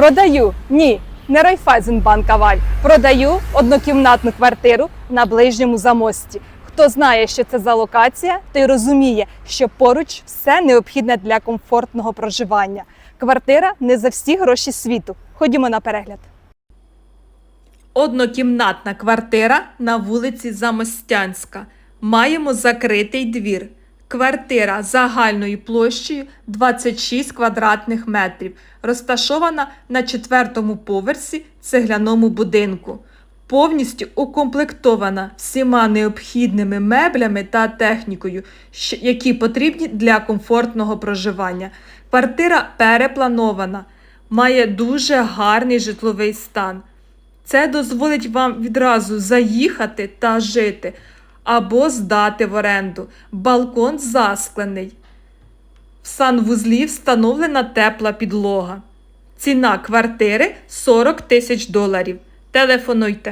Продаю ні, не Райфайзенбанк Аваль. Продаю однокімнатну квартиру на ближньому замості. Хто знає, що це за локація, той розуміє, що поруч все необхідне для комфортного проживання. Квартира не за всі гроші світу. Ходімо на перегляд. Однокімнатна квартира на вулиці Замостянська. Маємо закритий двір. Квартира загальною площею 26 квадратних метрів, розташована на четвертому поверсі цегляному будинку. Повністю укомплектована всіма необхідними меблями та технікою, які потрібні для комфортного проживання. Квартира перепланована, має дуже гарний житловий стан. Це дозволить вам відразу заїхати та жити або здати в оренду. Балкон засклений. В санвузлі встановлена тепла підлога. Ціна квартири 40 тисяч доларів. Телефонуйте.